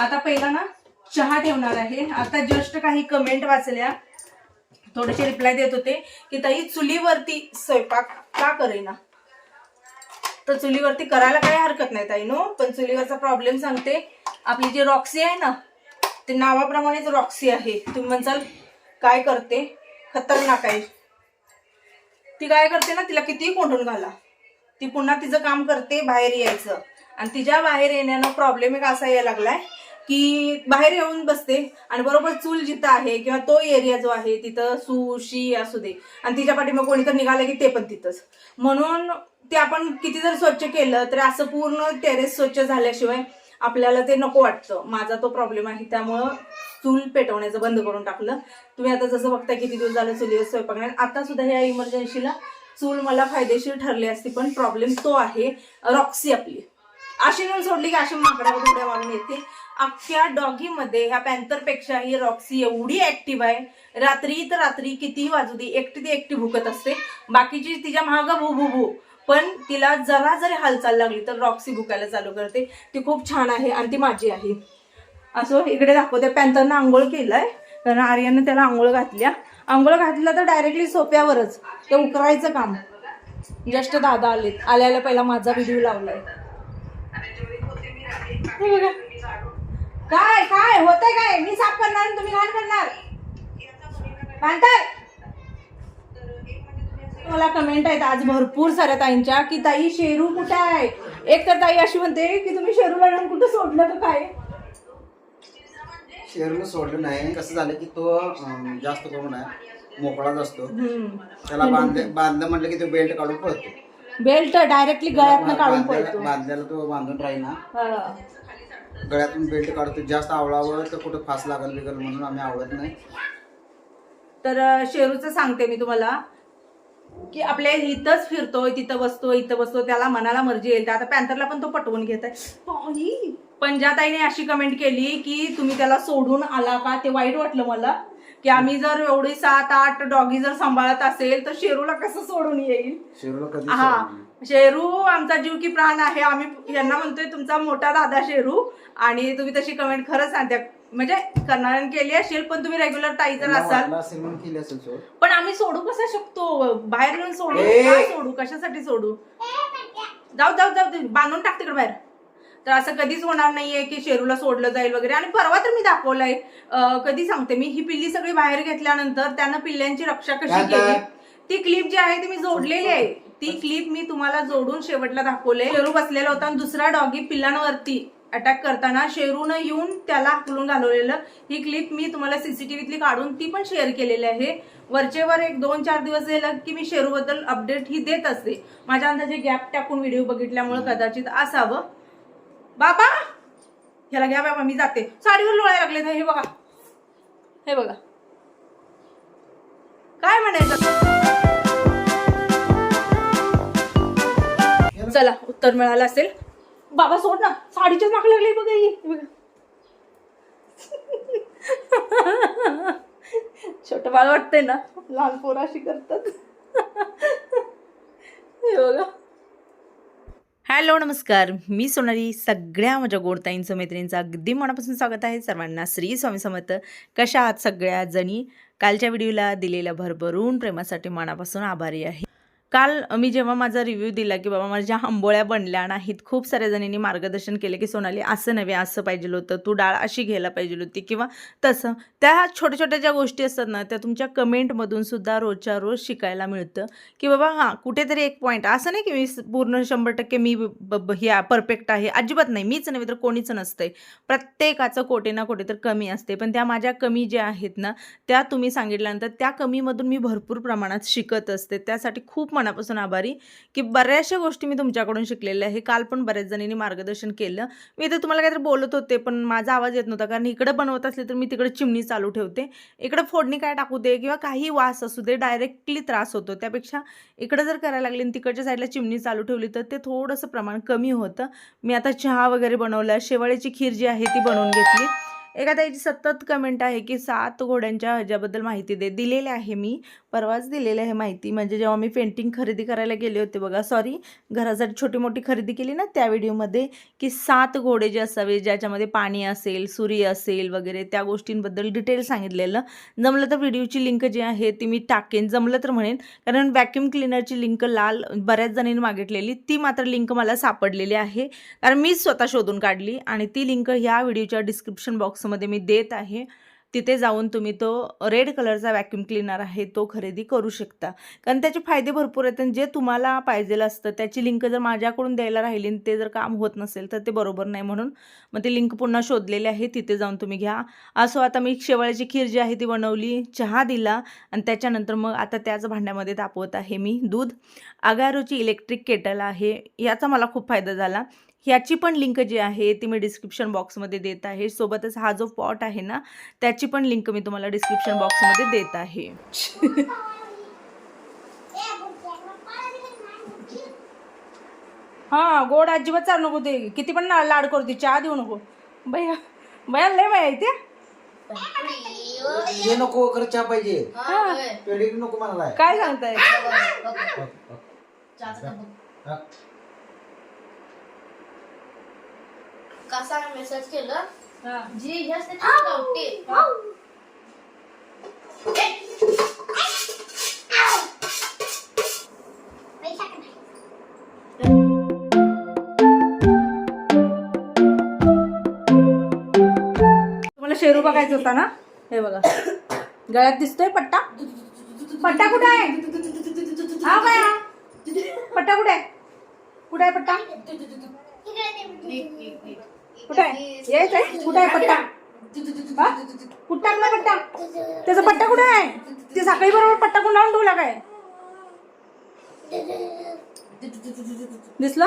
आता पहिला ना चहा ठेवणार आहे. आता जस्ट काही कमेंट वाचल्या. थोडेसे रिप्लाय देत होते की ताई चुलीवरती स्वयंपाक का करेना? तर चुलीवरती करायला काही हरकत नाही ताई नो. पण चुलीवरचा प्रॉब्लेम सांगते. आपली जी रॉक्सी आहे ना ते नावाप्रमाणेच रॉक्सी आहे. तुम्ही म्हणसाल काय करते? खतरनाक आहे. ती काय करते ना तिला कितीही कोंडून घाला. ती पुन्हा तिचं काम करते बाहेर यायचं. आणि तिच्या बाहेर येण्यानं प्रॉब्लेम एक असा यायला लागलाय की बाहेर येऊन बसते आणि बरोबर चूल जिथं आहे किंवा तो एरिया जो आहे तिथं सुशी असू दे. आणि तिच्या पाठीमा कोणी तर निघालं की ते पण तिथंच. म्हणून ते आपण किती जर स्वच्छ केलं तर असं पूर्ण टेरेस स्वच्छ झाल्याशिवाय आपल्याला ते नको वाटतं. माझा तो प्रॉब्लेम आहे. त्यामुळं चूल पेटवण्याचं बंद करून टाकलं. तुम्ही आता जसं बघता किती दिवस झालं चुलीवर स्वयंपाक नाही. आता सुद्धा ह्या इमर्जन्सीला चूल मला फायदेशीर ठरली असती पण प्रॉब्लेम तो आहे. रॉक्सी आपली. अशी नेऊन सोडली की अशी माकडावर उड्या मारून येते. अख्ख्या डॉगीमध्ये ह्या पॅन्थरपेक्षा ही रॉक्सी एवढी ऍक्टिव्ह आहे. रात्री तर रात्री कितीही वाजू दे एकटी ती एकटी भुकत असते. बाकीची तिच्या महाग भू भू भू. पण तिला जरा जरी हालचाल लागली तर रॉक्सी भुकायला चालू करते. ती खूप छान आहे आणि ती माझी आहे. असं इकडे दाखवते. पॅन्थरनं आंघोळ केलंय. कारण आर्यानं त्याला आंघोळ घातल्या. आंघोळ घातलं तर डायरेक्टली सोप्यावरच ते उकरायचं काम. जस्ट दादा आलेत. आल्याला पहिला माझा व्हिडिओ लावलाय. हे बघा. काय काय होतंय काय? मी साफ करणार आणि तुम्ही घाण करणार? मला कमेंट आहेत आज भरपूर साऱ्या ताईंच्या की ताई शेरू कुठे आहे? एक तर ताई अशी म्हणते की तुम्ही शेरूला नेऊन कुठं सोडलं का काय? शेरनं सोडलं नाही कसं झालं की तो अं, जास्त करून आहे मोकळाच असतो. त्याला बांधे बांधलं म्हटलं की तो बेल्ट काढून पळतो. बेल्ट डायरेक्टली गळ्यातनं काढून बांधलेला पडतो बांधलेला तो बांधून राहीना हा. गळ्यातून बेल्ट काढतो जास्त आवळावं तर कुठं फास लागल बिगल म्हणून आम्ही आवडत नाही. तर शेरूचं सांगते मी तुम्हाला की आपल्या इथंच फिरतोय तिथं बसतोय इथं बसतो त्याला मनाला मर्जी येईल. आता पॅन्थरला पण तो पटवून घेत आहे. पण ज्या ताईने अशी कमेंट केली की तुम्ही त्याला सोडून आला का? ते वाईट वाटलं मला की आम्ही जर एवढी सात आठ डॉगी जर सांभाळत असेल तर शेरूला कसं सोडून येईल? हा. शेरू आमचा जीव की प्राण आहे. आम्ही यांना म्हणतोय तुमचा मोठा दादा शेरू आणि तुम्ही तशी कमेंट खरंच सांगत्या. म्हणजे करणाऱ्याने केली असेल पण तुम्ही रेग्युलर ताई जर असाल. केली सोड. पण आम्ही सोडू कसं शकतो? बाहेर येऊन सोडू? ए! सोडू? कशासाठी सोडू? जाऊ जाऊ जाऊ दे. बांधून टाक तिकडे बाहेर. तर असं कधीच होणार नाहीये की शेरूला सोडलं जाईल वगैरे. आणि परवा तर मी दाखवलंय. अं, कधी सांगते मी? ही पिल्ली सगळी बाहेर घेतल्यानंतर त्यानं पिल्ल्यांची रक्षा कशी काय केली? काय? ती क्लिप जी आहे ती मी जोडलेली आहे. ती क्लिप मी तुम्हाला जोडून शेवटला दाखवले शेरू बसलेला होता आणि दुसरा डॉगी पिल्लांवरती. अटॅक करताना शेरून येऊन त्याला हाकलून घालवलेलं ही क्लिप मी तुम्हाला सीसीटीव्हीतली काढून ती पण शेअर केलेली आहे. वरचेवर एक दोन चार दिवस झालं की मी शेरूबद्दल अपडेट ही देत असते. माझ्या अंदाजे गॅप टाकून व्हिडिओ बघितल्यामुळे कदाचित असावं. बाबा! ह्याला घ्या बाबा मी जाते. साडीवर लोळायला लागले हे बघा. हे बघा. काय म्हणायचं? चला उत्तर मिळालं असेल. बाबा सोड ना. साडीच्याच माग लागली बघा ही बघा छोट बाळ वाटतंय ना. लहान पोरं अशी करतात. हे बघा. हॅलो नमस्कार. मी सोनाली सगळ्या माझ्या गोडताईंचं मैत्रिणींचं अगदी मनापासून स्वागत आहे. सर्वांना श्री स्वामी समर्थ. कशा आहात सगळ्या जणी? कालच्या व्हिडिओला दिलेल्या भरभरून प्रेमासाठी मनापासून आभारी आहे. काल मी जेव्हा माझा रिव्ह्यू दिला की बाबा माझ्या आंबोळ्या बनल्या नाहीत खूप साऱ्या जणींनी मार्गदर्शन केले की सोनाली असं नव्हे असं पाहिजे होतं. तू डाळ अशी घ्यायला पाहिजे होती. किंवा तसं. त्या छोट्या छोट्या ज्या गोष्टी असतात ना त्या तुमच्या कमेंटमधून सुद्धा रोजच्या रोज शिकायला मिळतं. की बाबा हां कुठेतरी एक पॉईंट असं नाही की मी पूर्ण शंभर टक्के मी ब- ह्या परफेक्ट आहे. अजिबात नाही. मीच नव्हे तर कोणीच नसतंय. प्रत्येकाचं कोठे ना कोठे तर कमी असते. पण त्या माझ्या कमी ज्या आहेत ना त्या तुम्ही सांगितल्यानंतर त्या कमीमधून मी भरपूर प्रमाणात शिकत असते. त्यासाठी खूप मनापासून आभारी की बऱ्याचशा गोष्टी मी तुमच्याकडून शिकलेल्या आहे. काल पण बऱ्याच जणींनी मार्गदर्शन केलं. मी तर तुम्हाला काहीतरी बोलत होते पण माझा आवाज येत नव्हता. कारण इकडं बनवत असले तर मी तिकडे चिमणी चालू ठेवते. इकडं फोडणी काय टाकू दे किंवा काही वास असू दे डायरेक्टली त्रास होतो. त्यापेक्षा इकडं जर करायला लागली आणि तिकडच्या साईडला चिमणी चालू ठेवली तर ते थोडंसं प्रमाण कमी होतं. मी आता चहा वगैरे बनवला. शेवाळ्याची खीर जी आहे ती बनवून घेतली. एका ताईची सतत कमेंट आहे की सात घोड्यांच्या ह्याच्याबद्दल माहिती दे. दिलेली आहे मी. परवाच दिलेली आहे माहिती. म्हणजे जेव्हा मी पेंटिंग खरेदी करायला गेले होते बघा सॉरी घरासाठी छोटी मोठी खरेदी केली ना त्या व्हिडिओमध्ये की सात घोडे जे असावे ज्याच्यामध्ये पाणी असेल सूर्य असेल वगैरे त्या गोष्टींबद्दल डिटेल सांगितलेलं. जमलं तर व्हिडिओची लिंक जी आहे ती मी टाकेन. जमलं तर म्हणेन. कारण व्हॅक्युम क्लिनरची लिंक लाल बऱ्याच जणांनी मागितलेली. ती मात्र लिंक मला सापडलेली आहे. कारण मीच स्वतः शोधून काढली आणि ती लिंक ह्या व्हिडिओच्या डिस्क्रिप्शन बॉक्स बॉक्समध्ये मी देत आहे. तिथे जाऊन तुम्ही तो रेड कलरचा व्हॅक्यूम क्लिनर आहे तो खरेदी करू शकता. कारण त्याचे फायदे भरपूर आहेत आणि जे तुम्हाला पाहिजेलं असतं त्याची लिंक जर माझ्याकडून द्यायला राहिली आणि ते जर काम होत नसेल तर ते बरोबर नाही म्हणून मग ती लिंक पुन्हा शोधलेली आहे. तिथे जाऊन तुम्ही घ्या. असो आता मी शेवाळ्याची खीर जी आहे ती बनवली चहा दिला आणि त्याच्यानंतर मग आता त्याच भांड्यामध्ये तापवत आहे मी दूध. आगारोची इलेक्ट्रिक केटल आहे याचा मला खूप फायदा झाला. ह्याची पण लिंक जी आहे ती मी डिस्क्रिप्शन बॉक्समध्ये देत आहे. सोबतच हा जो पॉट आहे ना त्याची पण लिंक मी तुम्हाला डिस्क्रिप्शन बॉक्समध्ये देत आहे. हा गोड अजिबात चालू नको ते किती पण ना- लाड करते चहा देऊ नको. भैया भैया लय बाया इथे हे नको खरं चहा पाहिजे. हा. पेढी नको काय सांगताय हा. कसा मेसेज केलं? हा. जी हे. गावठी तुम्हाला शेरू बघायचा होता ना? हे बघा. गळ्यात दिसतोय पट्टा? पट्टा कुठे आहे? हा बाया. पट्टा कुठे आहे? कुठे आहे पट्टा? कुठे आहे? येच आहे? कुठे आहे पट्टा? हा? कुठं टाकला पट्टा? त्याचा पट्टा कुठे आहे? ते सकाळी बरोबर पट्टा गुंडाळून ठेवला काय? दिसलं?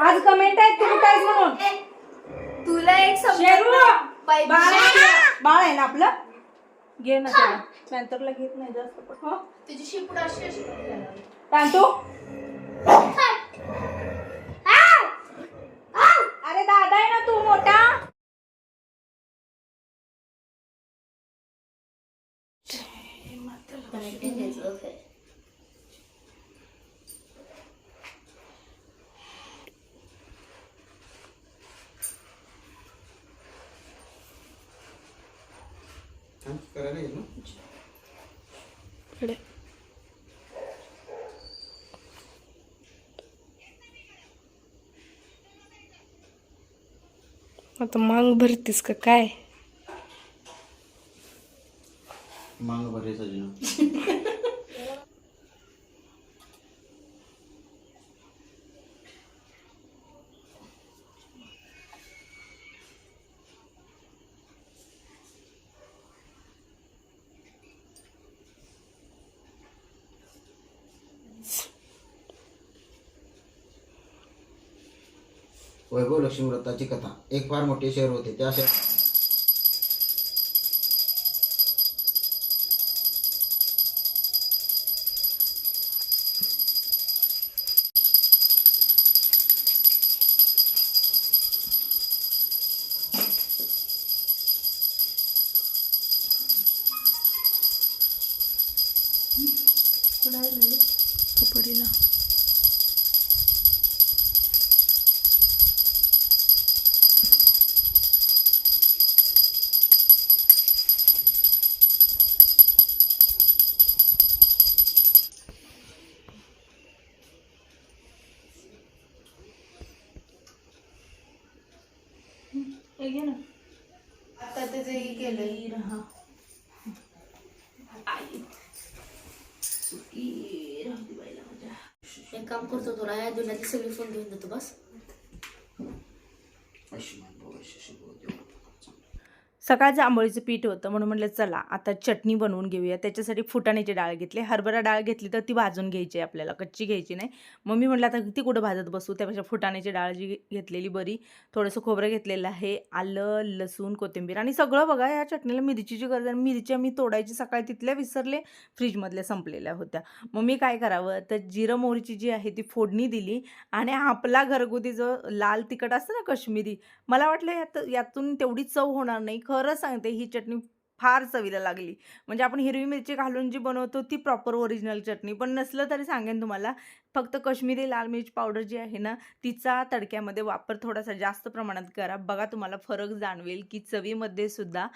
आज कमेंट आहे तू कुठे आहेस म्हणून? तुला एक शेरू. बाळ आहे बाळ आहे ना आपलं? घे ना त्याला. पॅन्थरला घेत नाही जास्त. पण हो? तुझी शिपूड अशी अशी अरे दादा आहे ना तू मोठा हा, करायला येईल आता मांग भरतीस का काय? मांग भरे वैभव लक्ष्मी व्रताची कथा. एक फार मोठे शहर होते. त्या शहर हे केलंय हा एक काम करतो तुला या दुनियातली सगळी फोन घेऊन देतो बस भव, शशीभव, देव. सकाळचं आंबोळीचं पीठ होतं म्हणून म्हटलं चला आता चटणी बनवून घेऊया. त्याच्यासाठी फुटाण्याची डाळ घेतली. हरभरा डाळ घेतली तर ती भाजून घ्यायची आहे आपल्याला कच्ची घ्यायची नाही. मग मी म्हटलं आता ती कुठं भाजत बसू? त्यापेक्षा फुटाण्याची डाळ जी घेतलेली बरी थोडंसं खोबरं घेतलेलं आहे आलं लसूण कोथिंबीर आणि सगळं बघा या चटणीला मिरचीची गरज आहे. मिरच्या मी तोडायची सकाळी तिथल्या विसरले फ्रीजमधल्या संपलेल्या होत्या. मग मी काय करावं? तर जिरं मोहरीची जी आहे ती फोडणी दिली आणि आपला घरगुती जो लाल तिखट असतं ना कश्मीरी मला वाटलं यात यातून तेवढी चव होणार नाही खरं सांगते ही चटणी फार चवीला लागली. म्हणजे आपण हिरवी मिरची घालून जी बनवतो ती प्रॉपर ओरिजिनल चटणी. पण नसलं तरी सांगेन तुम्हाला फक्त कश्मीरी लाल मिरची पावडर जी आहे ना तिचा तडक्यामध्ये वापर थोडासा जास्त प्रमाणात करा. बघा तुम्हाला फरक जाणवेल की चवीमध्ये सुद्धा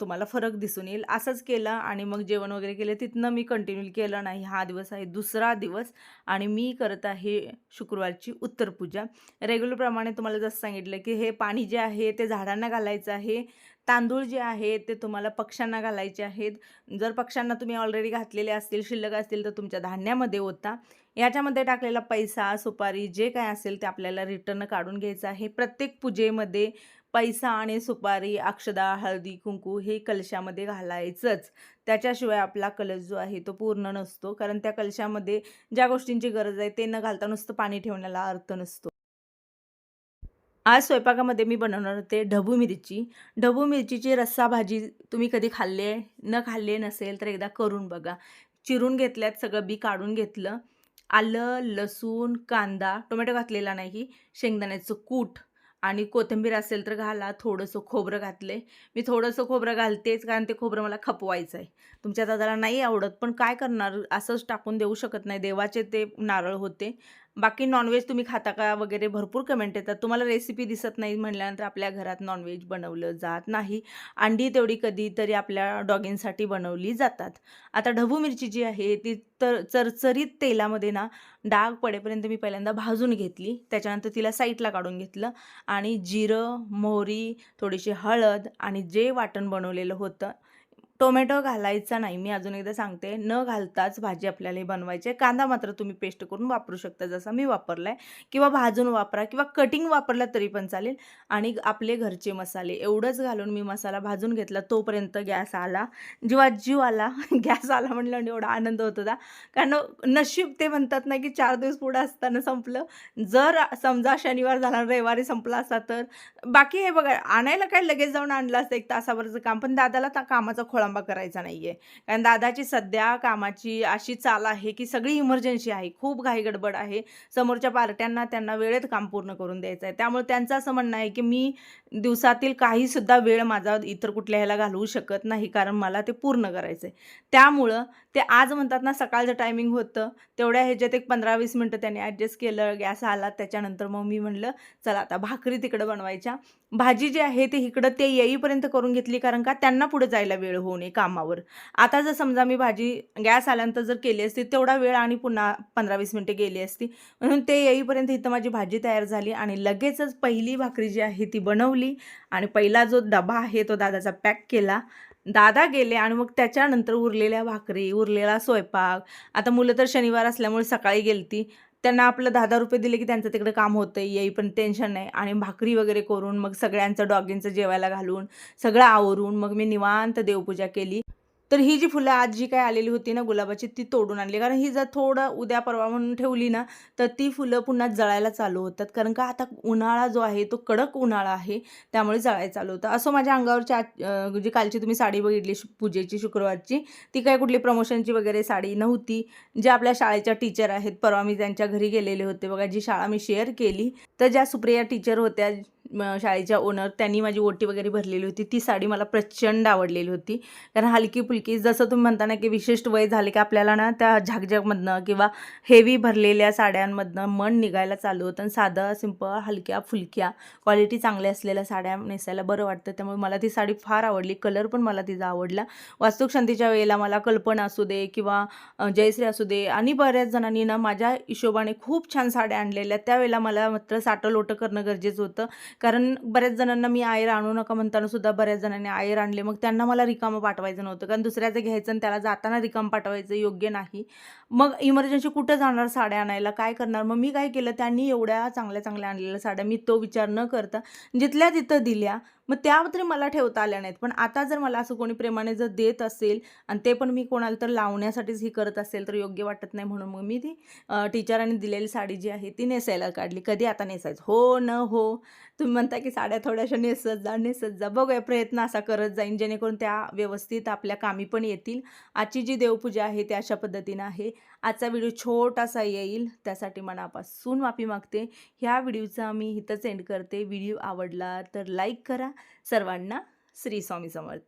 तुम्हाला फरक दिसून येईल. असंच केलं आणि मग जेवण वगैरे केलं. तिथनं मी कंटिन्यू केलं नाही. हा दिवस आहे दुसरा दिवस आणि मी करत आहे शुक्रवारची उत्तर पूजा रेग्युलरप्रमाणे तुम्हाला जसं सांगितलं की हे पाणी जे आहे ते झाडांना घालायचं आहे. तांदूळ जे आहे ते तुम्हाला पक्ष्यांना घालायचे आहेत. जर पक्ष्यांना तुम्ही ऑलरेडी घातलेले असतील शिल्लक असतील तर तुमच्या धान्यामध्ये होता याच्यामध्ये टाकलेला पैसा सुपारी जे काय असेल ते आपल्याला रिटर्न काढून घ्यायचं आहे. प्रत्येक पूजेमध्ये पैसा आणि सुपारी अक्षदा हळदी कुंकू हे कलशामध्ये घालायचंच. त्याच्याशिवाय आपला कलश जो आहे तो पूर्ण नसतो. कारण त्या कलशामध्ये ज्या गोष्टींची गरज आहे ते न घालता नुसतं पाणी ठेवण्याला अर्थ नसतो. आज स्वयंपाकामध्ये मी बनवणार होते ढबू मिरची. ढबू मिरचीची रस्सा भाजी तुम्ही कधी खाल्ली आहे? न खाल्ली नसेल तर एकदा करून बघा. चिरून घेतल्यात सगळं बी काढून घेतलं. आलं लसूण कांदा टोमॅटो घातलेला नाही शेंगदाण्याचं कूट. आणि कोथिंबीर असेल तर घाला थोडंसं खोबरं घातले मी थोडंसं खोबरं घालतेच कारण ते खोबरं मला खपवायचं आहे तुमच्या दादाला नाही आवडत पण काय करणार? असंच टाकून देऊ शकत नाही. देवाचे ते नारळ होते. बाकी नॉनव्हेज तुम्ही खाता का वगैरे भरपूर कमेंट येतात. तुम्हाला रेसिपी दिसत नाही म्हणल्यानंतर आपल्या घरात नॉनव्हेज बनवलं जात नाही. अंडी तेवढी कधीतरी आपल्या डॉगींसाठी बनवली जातात. आता ढबू मिरची जी आहे ती तर चरचरीत तेलामध्ये ना डाग पडेपर्यंत मी पहिल्यांदा भाजून घेतली. त्याच्यानंतर तिला साईडला काढून घेतलं आणि जिरं मोहरी थोडीशी हळद आणि जे वाटण बनवलेलं होतं टोमॅटो घालायचा नाही. मी अजून एकदा सांगते न घालताच भाजी आपल्याला बनवायची आहे. कांदा मात्र तुम्ही पेस्ट करून वापरू शकता जसा मी वापरला आहे किंवा भाजून वापरा किंवा कटिंग वापरला तरी पण चालेल. आणि आपले घरचे मसाले एवढंच घालून मी मसाला भाजून घेतला तोपर्यंत गॅस आला. जेव्हा जीव आला. गॅस आला म्हटलं एवढा आनंद होत होता. कारण नशीब ते म्हणतात ना की चार दिवस पुढं असताना संपलं. जर समजा शनिवार झाला रविवारी संपला असता तर. बाकी हे बघा आणायला काय लगेच जाऊन आणलं असतं एक तासाभरचं काम. पण दादाला त्या कामाचा खोळा खोळंबा करायचा नाही आहे कारण दादाची सध्या कामाची अशी चाल आहे की सगळी इमर्जन्सी आहे. खूप घाई गडबड आहे. समोरच्या पार्ट्यांना त्यांना वेळेत काम पूर्ण करून द्यायचं आहे. त्यामुळे त्यांचं असं म्हणणं आहे की मी दिवसातील काहीसुद्धा वेळ माझा इतर कुठल्या ह्याला घालवू शकत नाही कारण मला ते पूर्ण करायचं आहे. त्यामुळं ते आज म्हणतात ना सकाळचं टायमिंग होतं. तेवढ्या ह्याच्यात एक पंधरा वीस मिनटं त्यांनी ॲडजस्ट केलं गॅस आला. त्याच्यानंतर मग मी म्हणलं चला आता भाकरी तिकडं बनवायच्या. भाजी जी आहे ते इकडं ते येईपर्यंत करून घेतली कारण का त्यांना पुढे जायला वेळ होऊ नये कामावर. आता जर समजा मी भाजी गॅस आल्यानंतर जर केली असती तेवढा वेळ आणि पुन्हा पंधरा वीस मिनटे गेली असती म्हणून ते येईपर्यंत इथं माझी भाजी तयार झाली आणि लगेचच पहिली भाकरी जी आहे ती बनवली आणि पहिला जो डबा आहे तो दादाचा पॅक केला. दादा गेले आणि मग त्याच्यानंतर उरलेल्या भाकरी उरलेला स्वयंपाक. आता मुलं तर शनिवार असल्यामुळे सकाळी गेलती. त्यांना आपलं दहा दहा रुपये दिले की त्यांचं तिकडे काम होतं येई पण टेन्शन नाही. आणि भाकरी वगैरे करून मग सगळ्यांचं डॉगींचं जेवायला घालून सगळं आवरून मग मी निवांत देवपूजा केली. तर ही जी फुलं आज जी काय आलेली होती ना गुलाबाची ती तोडून आणली. कारण ही जर थोडं उद्या परवा म्हणून ठेवली ना तर ती फुलं पुन्हा जळायला चालू होतात. कारण का आता उन्हाळा जो आहे तो कडक उन्हाळा आहे त्यामुळे जळायला चालू होतं. असं माझ्या अंगावरची आज जी कालची तुम्ही साडी बघितली पूजेची शुक्रवारची ती काय कुठली प्रमोशनची वगैरे साडी नव्हती. जे आपल्या शाळेच्या टीचर आहेत परवा मी त्यांच्या घरी गेलेले होते. बघा जी शाळा मी शेअर केली तर ज्या सुप्रिया टीचर होत्या शाळेच्या ओनर त्यांनी माझी ओटी वगैरे भरलेली होती. ती साडी मला प्रचंड आवडलेली होती. कारण हलकी फुलकी जसं तुम्ही म्हणता ना की विशिष्ट वय झाले की आपल्याला ना त्या झाकझाकमधनं किंवा हेवी भरलेल्या साड्यांमधनं मन निघायला चालू होतं. आणि साधं सिंपल हलक्या फुलक्या क्वालिटी चांगल्या असलेल्या साड्या नेसायला बरं वाटतं. त्यामुळे मला ती साडी फार आवडली. कलर पण मला तिचा आवडला. वास्तुकशांतीच्या वेळेला मला कल्पना असू दे किंवा जयश्री असू दे आणि बऱ्याच जणांनी ना माझ्या हिशोबाने खूप छान साड्या आणलेल्या. त्यावेळेला मला मात्र साठं लोटं करणं गरजेचं होतं. कारण बऱ्याच जणांना मी आयर आणू नका म्हणताना सुद्धा बऱ्याच जणांनी आयर आणले मग त्यांना मला रिकामं पाठवायचं नव्हतं. कारण दुसऱ्याचं घ्यायचं आणि त्याला जाताना रिकाम पाठवायचं योग्य नाही. मग इमर्जन्सी कुठं जाणार साड्या आणायला? काय करणार? मग मी काय केलं? त्यांनी एवढ्या चांगल्या चांगल्या आणलेल्या साड्या मी तो विचार न करता जिथल्या तिथं दिल्या. मग त्या तरी मला ठेवता आल्या नाहीत. पण आता जर मला असं कोणी प्रेमाने जर देत असेल आणि ते पण मी कोणाला तर लावण्यासाठीच ही करत असेल तर योग्य वाटत नाही म्हणून मग मी ती टीचरांनी दिलेली साडी जी आहे ती नेसायला काढली. कधी आता नेसायचं? हो न हो. तुम्ही म्हणता की साड्या थोड्याशा नेसत जा नेसत जा. बघूया प्रयत्न असा करत जाईन. जेणेकरून त्या व्यवस्थित आपल्या कामी पण येतील. आजची जी देवपूजा आहे ती अशा पद्धतीनं आहे. आजचा व्हिडिओ छोटासा येईल त्यासाठी मनापासून माफी मागते. ह्या व्हिडिओचा मी इथंच एंड करते. व्हिडिओ आवडला तर लाईक करा. सर्वांना श्री स्वामी समर्थ.